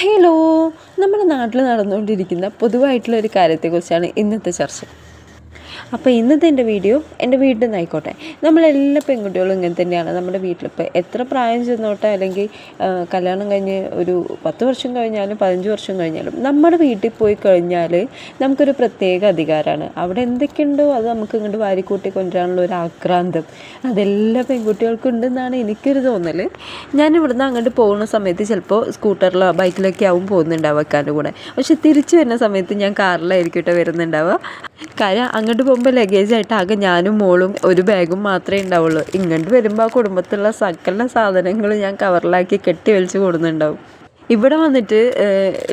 Hello നമ്മുടെ നാട്ടിൽ നടന്നുകൊണ്ടിരിക്കുന്ന പൊതുവായിട്ടുള്ള ഒരു കാര്യത്തെക്കുറിച്ചാണ് ഇന്നത്തെ ചർച്ച. അപ്പോൾ ഇന്നത്തെ എന്റെ വീഡിയോ എന്റെ വീട്ടിൽ നിന്നായിക്കോട്ടെ നമ്മളെല്ലാ പെൺകുട്ടികളും ഇങ്ങനെ തന്നെയാണ്. നമ്മുടെ വീട്ടിലിപ്പോൾ എത്ര പ്രായം ചെന്നോട്ടെ? അല്ലെങ്കിൽ കല്യാണം കഴിഞ്ഞ് ഒരു പത്ത് വർഷം കഴിഞ്ഞാലും പതിനഞ്ച് വർഷം കഴിഞ്ഞാലും നമ്മുടെ വീട്ടിൽ പോയി കഴിഞ്ഞാൽ നമുക്കൊരു പ്രത്യേക അധികാരമാണ്. അവിടെ എന്തൊക്കെയുണ്ടോ അത് നമുക്ക് ഇങ്ങോട്ട് വാരിക്കൂട്ടി കൊണ്ടുവരാനുള്ള ഒരു ആക്രാന്തം അതെല്ലാ പെൺകുട്ടികൾക്കും ഉണ്ടെന്നാണ് എനിക്കൊരു തോന്നൽ ഞാൻ ഇവിടുന്ന് അങ്ങോട്ട് പോകുന്ന സമയത്ത് ചിലപ്പോൾ സ്കൂട്ടറിലോ ബൈക്കിലൊക്കെ ആവും പോകുന്നുണ്ടാവുക അക്കാന്റെ കൂടെ. പക്ഷെ തിരിച്ചു വരുന്ന സമയത്ത് ഞാൻ കാറിലായിരിക്കും കേട്ടോ വരുന്നുണ്ടാവുക. കാര്യം അങ്ങോട്ട് പോകുമ്പോൾ ലഗേജായിട്ട് ആകെ ഞാനും മോളും ഒരു ബാഗും മാത്രമേ ഉണ്ടാവുള്ളൂ. ഇങ്ങോട്ട് വരുമ്പോൾ ആ കുടുംബത്തിലുള്ള സകല സാധനങ്ങളും ഞാൻ കവറിലാക്കി കെട്ടി വലിച്ച് കൊടുക്കുന്നുണ്ടാവും ഇവിടെ വന്നിട്ട്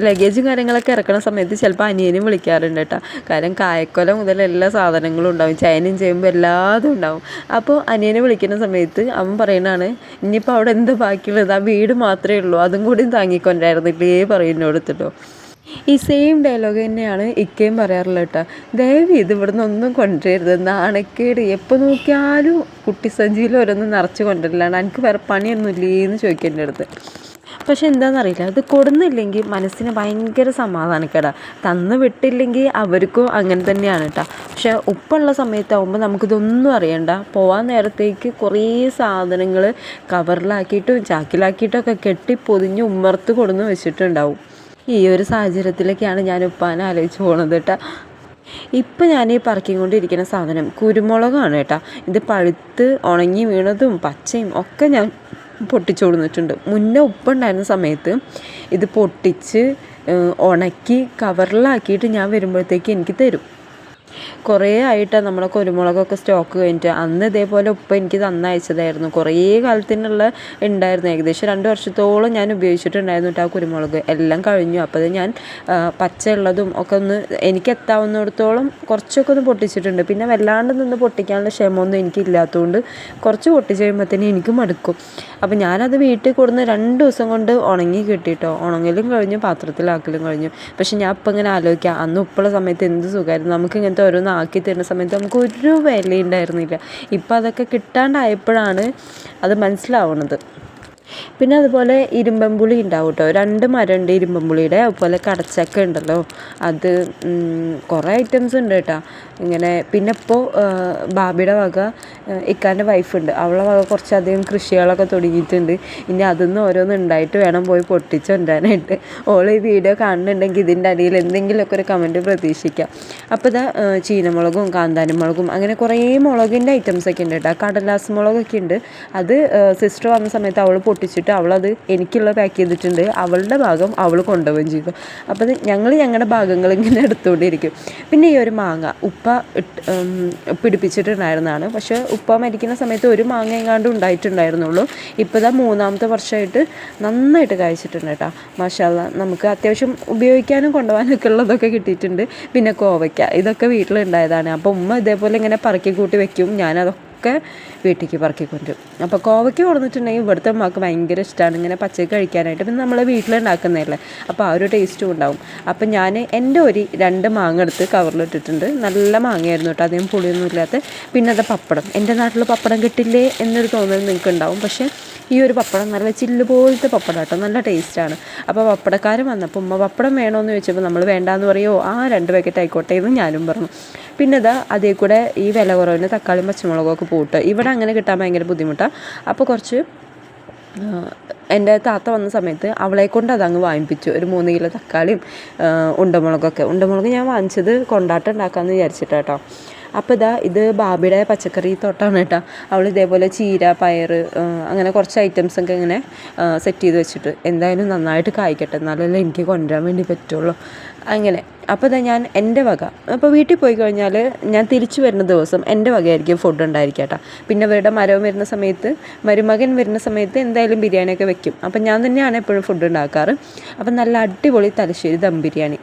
ലഗേജും കാര്യങ്ങളൊക്കെ ഇറക്കുന്ന സമയത്ത് ചിലപ്പോൾ അനിയനും വിളിക്കാറുണ്ട് കേട്ടോ. കാരണം കായക്കൊല മുതൽ എല്ലാ സാധനങ്ങളും ഉണ്ടാവും. ചൈനയും ചെയ്യുമ്പോൾ എല്ലാതും ഉണ്ടാവും. അപ്പോൾ അനിയനെ വിളിക്കുന്ന സമയത്ത് അവൻ പറയുന്നതാണ് ഇനിയിപ്പോൾ അവിടെ എന്ത് ബാക്കിയുള്ളത്? ആ വീട് മാത്രമേ ഉള്ളൂ. അതും കൂടി താങ്ങിക്കൊണ്ടായിരുന്നില്ലേ? പറയുന്നോട് എടുത്തിട്ടോ ഈ സെയിം ഡയലോഗ് തന്നെയാണ് ഇക്കയും പറയാറുള്ളത് കേട്ടോ. ദയവ് ഇത് ഇവിടുന്ന് ഒന്നും കൊണ്ടുവരരുത്. നാണക്കേട്. എപ്പോൾ നോക്കിയാലും കുട്ടി സഞ്ചിയിൽ ഓരോന്നും നിറച്ച് കൊണ്ടുവരില്ലാണ് എനിക്ക് വേറെ പണിയൊന്നും ഇല്ലേന്ന് ചോദിക്കേണ്ട അടുത്ത് പക്ഷെ എന്താണെന്നറിയില്ല അത് കൊടുന്നില്ലെങ്കിൽ മനസ്സിന് ഭയങ്കര സമാധാനക്കേടാ തന്നു വിട്ടില്ലെങ്കിൽ അവർക്കും അങ്ങനെ തന്നെയാണ് കേട്ടോ. പക്ഷെ ഉപ്പുള്ള സമയത്താവുമ്പോൾ നമുക്കിതൊന്നും അറിയണ്ട. പോകാൻ നേരത്തേക്ക് കുറേ സാധനങ്ങൾ കവറിലാക്കിയിട്ടും ചാക്കിലാക്കിയിട്ടും ഒക്കെ കെട്ടി പൊതിഞ്ഞ് ഉമ്മർത്ത് കൊടുന്ന് വെച്ചിട്ടുണ്ടാവും. ഈ ഒരു സാഹചര്യത്തിലൊക്കെയാണ് ഞാൻ ഉപ്പാനെ ആലോചിച്ച് പോണത് കേട്ടോ. ഇപ്പം ഞാൻ ഈ പറക്കിക്കൊണ്ടിരിക്കുന്ന സാധനം കുരുമുളകാണ് കേട്ടോ. ഇത് പഴുത്ത് ഉണങ്ങി വീണതും പച്ചയും ഒക്കെ ഞാൻ പൊട്ടിച്ചു കൊടുത്തിട്ടുണ്ട്. മുന്നേ ഉപ്പുണ്ടായിരുന്ന സമയത്ത് ഇത് പൊട്ടിച്ച് ഉണക്കി കവറിലാക്കിയിട്ട് ഞാൻ വരുമ്പോഴത്തേക്ക് എനിക്ക് തരും. കുറേ ആയിട്ടാണ് നമ്മളെ കുരുമുളകൊക്കെ സ്റ്റോക്ക് കഴിഞ്ഞിട്ട് അന്ന് ഇതേപോലെ ഉപ്പ എനിക്ക് തന്നയച്ചതായിരുന്നു കുറേ കാലത്തിനുള്ള ഉണ്ടായിരുന്നു. ഏകദേശം രണ്ട് വർഷത്തോളം ഞാൻ ഉപയോഗിച്ചിട്ടുണ്ടായിരുന്നു കേട്ടോ ആ കുരുമുളക്. എല്ലാം കഴിഞ്ഞു. അപ്പോൾ അത് ഞാൻ പച്ചയുള്ളതും ഒക്കെ ഒന്ന് എനിക്ക് എത്താവുന്നിടത്തോളം കുറച്ചൊക്കെ ഒന്ന് പൊട്ടിച്ചിട്ടുണ്ട്. പിന്നെ വല്ലാണ്ട് നിന്ന് പൊട്ടിക്കാനുള്ള ക്ഷമമൊന്നും എനിക്കില്ലാത്തതുകൊണ്ട് കുറച്ച് പൊട്ടിച്ച് കഴിയുമ്പോഴത്തേനും എനിക്ക് മടുക്കും അപ്പോൾ ഞാനത് വീട്ടിൽ കൊടുന്ന് രണ്ട് ദിവസം കൊണ്ട് ഉണങ്ങി കിട്ടിയിട്ടോ ഉണങ്ങലും കഴിഞ്ഞു പാത്രത്തിലാക്കലും കഴിഞ്ഞു. പക്ഷെ ഞാൻ ഇപ്പം ഇങ്ങനെ ആലോചിക്കാം. അന്ന് ഉപ്പുള്ള സമയത്ത് എന്ത് സുഖമായിരുന്നു നമുക്ക് ഇങ്ങനത്തെ ഓരോന്ന് ആക്കി തരുന്ന സമയത്ത് നമുക്ക് ഒരു വിലയുണ്ടായിരുന്നില്ല. ഇപ്പം അതൊക്കെ കിട്ടാണ്ടായപ്പോഴാണ് അത് മനസ്സിലാവുന്നത് പിന്നെ അതുപോലെ ഇരുമ്പമ്പുളി ഉണ്ടാവും കേട്ടോ രണ്ട് മരമുണ്ട് ഇരുമ്പമ്പുളിയുടെ. അതുപോലെ കടച്ചക്ക ഉണ്ടല്ലോ. അത് കുറേ ഐറ്റംസ് ഉണ്ട് കേട്ടോ ഇങ്ങനെ പിന്നെ ഇപ്പോൾ ബാബിയുടെ വക ഇക്കാന്റെ വൈഫുണ്ട് അവളെ വക കുറച്ചധികം കൃഷികളൊക്കെ തുടങ്ങിയിട്ടുണ്ട്. ഇനി അതിന്ന് ഓരോന്ന് ഉണ്ടായിട്ട് വേണം പോയി പൊട്ടിച്ചു കൊണ്ടുവരാനായിട്ട് ഓൾ ഈ വീഡിയോ കാണുന്നുണ്ടെങ്കിൽ ഇതിന്റെ അടിയിൽ എന്തെങ്കിലുമൊക്കെ ഒരു കമന്റ് പ്രതീക്ഷിക്കാം. അപ്പോൾ ഇതാ ചീനമുളകും കാന്താരി മുളകും അങ്ങനെ കുറേ മുളകിന്റെ ഐറ്റംസൊക്കെ ഉണ്ട് കേട്ടോ കടലാസ് മുളകൊക്കെ ഉണ്ട്. അത് സിസ്റ്റർ വന്ന സമയത്ത് അവൾ പൊട്ടിച്ചിട്ട് അവളത് എനിക്കുള്ള പാക്ക് ചെയ്തിട്ടുണ്ട്. അവളുടെ ഭാഗം അവൾ കൊണ്ടുപോവുകയും ചെയ്തു. അപ്പോൾ ഞങ്ങൾ ഞങ്ങളുടെ ഭാഗങ്ങൾ ഇങ്ങനെ എടുത്തുകൊണ്ടിരിക്കും. പിന്നെ ഈ ഒരു മാങ്ങ ഉപ്പ പിടിപ്പിച്ചിട്ടുണ്ടായിരുന്നതാണ്. പക്ഷേ ഉപ്പ മരിക്കുന്ന സമയത്ത് ഒരു മാങ്ങ എങ്ങാണ്ട് ഉണ്ടായിട്ടുണ്ടായിരുന്നുള്ളൂ. ഇപ്പോൾ ഇതാ മൂന്നാമത്തെ വർഷമായിട്ട് നന്നായിട്ട് കഴിച്ചിട്ടുണ്ട് കേട്ടോ. മാഷാല്ല നമുക്ക് അത്യാവശ്യം ഉപയോഗിക്കാനും കൊണ്ടുപോകാനൊക്കെ ഉള്ളതൊക്കെ കിട്ടിയിട്ടുണ്ട്. പിന്നെ കോവയ്ക്ക ഇതൊക്കെ വീട്ടിലുണ്ടായതാണ്. അപ്പോൾ ഉമ്മ ഇതേപോലെ ഇങ്ങനെ പറക്കി കൂട്ടി വെക്കും. ഞാനതൊക്കെ ഒക്കെ വീട്ടിലേക്ക് പറക്കിക്കൊണ്ടുവരും അപ്പോൾ കോവയ്ക്ക് കൊടുത്തിട്ടുണ്ടെങ്കിൽ ഇവിടുത്തെ അമ്മയ്ക്ക് ഭയങ്കര ഇഷ്ടമാണ് ഇങ്ങനെ പച്ചക്ക് കഴിക്കാനായിട്ട്. പിന്നെ നമ്മൾ വീട്ടിലുണ്ടാക്കുന്നതല്ലേ? അപ്പോൾ ആ ഒരു ടേസ്റ്റും ഉണ്ടാവും. അപ്പോൾ ഞാൻ എന്റെ ഒരു രണ്ട് മാങ്ങ എടുത്ത് കവറിലിട്ടിട്ടുണ്ട് നല്ല മാങ്ങയായിരുന്നു കേട്ടോ. അധികം പുളിയൊന്നും ഇല്ലാത്ത. പിന്നെ അത് പപ്പടം. എന്റെ നാട്ടിൽ പപ്പടം കിട്ടില്ലേ എന്നൊരു തോന്നൽ നിങ്ങൾക്ക് ഉണ്ടാവും പക്ഷേ ഈ ഒരു പപ്പടം നല്ല ചില്ല് പോലത്തെ പപ്പടം കേട്ടോ. നല്ല ടേസ്റ്റാണ് അപ്പോൾ പപ്പടക്കാരൻ വന്നപ്പോൾ ഉമ്മ പപ്പടം വേണമെന്ന് ചോദിച്ചപ്പോൾ നമ്മൾ വേണ്ടാന്ന് പറയുമോ ആ രണ്ട് പാക്കറ്റ് ആയിക്കോട്ടെ എന്ന് ഞാനും പറഞ്ഞു. പിന്നെ ഇതാ അതേ കൂടെ ഈ വില കുറവിന് തക്കാളിയും പച്ചമുളകൊക്കെ പോട്ട്. ഇവിടെ അങ്ങനെ കിട്ടാൻ ഭയങ്കര ബുദ്ധിമുട്ടാണ് അപ്പോൾ കുറച്ച് എന്റെ താത്ത വന്ന സമയത്ത് അവളെ കൊണ്ട് അതങ്ങ് വാങ്ങിപ്പിച്ചു. ഒരു മൂന്ന് കിലോ തക്കാളിയും ഉണ്ടമുളകൊക്കെ. ഉണ്ടമുളക് ഞാൻ വാങ്ങിച്ചത് കൊണ്ടാട്ടം ഉണ്ടാക്കാമെന്ന് വിചാരിച്ചിട്ടാട്ടോ. അപ്പോൾ ഇതാ ഇത് ബാബിയുടെ പച്ചക്കറി തോട്ടമാണ് കേട്ടോ. അവൾ ഇതേപോലെ ചീര പയർ അങ്ങനെ കുറച്ച് ഐറ്റംസ് ഒക്കെ ഇങ്ങനെ സെറ്റ് ചെയ്ത് വെച്ചിട്ട് എന്തായാലും നന്നായിട്ട് കായ്ക്കട്ടെ. എന്നാലല്ലേ എനിക്ക് കൊണ്ടുവരാൻ വേണ്ടി പറ്റുള്ളൂ. അങ്ങനെ. അപ്പോൾ ഇതാ ഞാൻ എന്റെ വക. അപ്പോൾ വീട്ടിൽ പോയി കഴിഞ്ഞാൽ ഞാൻ തിരിച്ചു വരുന്ന ദിവസം എന്റെ വകയായിരിക്കും ഫുഡ് ഉണ്ടായിരിക്കുക കേട്ടോ. പിന്നെ ഇവരുടെ മരവും വരുന്ന സമയത്ത് മരുമകൻ വരുന്ന സമയത്ത് എന്തായാലും ബിരിയാണിയൊക്കെ വെക്കും. അപ്പം ഞാൻ തന്നെയാണ് എപ്പോഴും ഫുഡ് ഉണ്ടാക്കാറ്. അപ്പം നല്ല അടിപൊളി തലശ്ശേരി ദം ബിരിയാണി.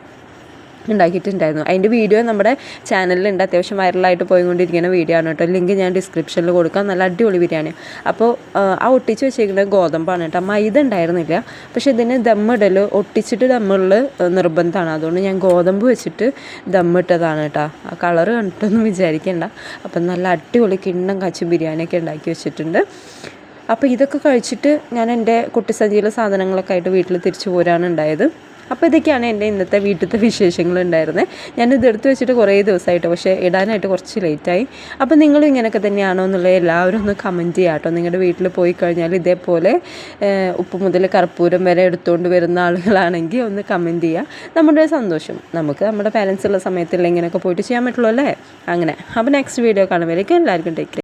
ഉണ്ടാക്കിയിട്ടുണ്ടായിരുന്നു. അതിന്റെ വീഡിയോ നമ്മുടെ ചാനലിലുണ്ട് അത്യാവശ്യം വൈറലായിട്ട് പോയിക്കൊണ്ടിരിക്കുന്ന വീഡിയോ ആണ് കേട്ടോ. ലിങ്ക് ഞാൻ ഡിസ്ക്രിപ്ഷനിൽ കൊടുക്കാം. നല്ല അടിപൊളി ബിരിയാണി അപ്പോൾ ആ, ഒട്ടിച്ച് വെച്ചേക്കുന്നത് ഗോതമ്പാണ് കേട്ടോ. മൈദ ഉണ്ടായിരുന്നില്ല. പക്ഷെ ഇതിന് ദമ്മിടൽ ഒട്ടിച്ചിട്ട് ദമ്മുള്ള നിർബന്ധമാണ്. അതുകൊണ്ട് ഞാൻ ഗോതമ്പ് വെച്ചിട്ട് ദമ്മിട്ടതാണ് കേട്ടോ. ആ കളർ കണ്ടിട്ടൊന്നും വിചാരിക്കേണ്ട. അപ്പം നല്ല അടിപൊളി കിണ്ണം കാച്ചി ബിരിയാണിയൊക്കെ ഉണ്ടാക്കി വെച്ചിട്ടുണ്ട്. അപ്പോൾ ഇതൊക്കെ കഴിച്ചിട്ട് ഞാൻ എന്റെ കുട്ടിസഞ്ചിയിലെ സാധനങ്ങളൊക്കെ ആയിട്ട് വീട്ടിൽ തിരിച്ചു പോരാണ് ഉണ്ടായത്. അപ്പോൾ ഇതൊക്കെയാണ് എന്റെ ഇന്നത്തെ വീട്ടിലത്തെ വിശേഷങ്ങൾ ഉണ്ടായിരുന്നത് ഞാൻ എടുത്തു വെച്ചിട്ട് കുറേ ദിവസമായിട്ട് പക്ഷേ ഇടാനായിട്ട് കുറച്ച് ലേറ്റായി. അപ്പോൾ നിങ്ങളും ഇങ്ങനെയൊക്കെ തന്നെയാണോ എന്നുള്ളത് എല്ലാവരും ഒന്ന് കമന്റ് ചെയ്യാം കേട്ടോ. നിങ്ങളുടെ വീട്ടിൽ പോയി കഴിഞ്ഞാൽ ഇതേപോലെ ഉപ്പ് മുതൽ കർപ്പൂരം വരെ എടുത്തുകൊണ്ട് വരുന്ന ആളുകളാണെങ്കിൽ ഒന്ന് കമന്റ് ചെയ്യുക. നമ്മുടെ സന്തോഷം. നമുക്ക് നമ്മുടെ പാരൻസ് ഉള്ള സമയത്തല്ല ഇങ്ങനെയൊക്കെ പോയിട്ട് ചെയ്യാൻ പറ്റുള്ളൂ അല്ലേ? അങ്ങനെ. അപ്പോൾ നെക്സ്റ്റ് വീഡിയോ കാണുമ്പോഴേക്കും എല്ലാവർക്കും ടേക്ക്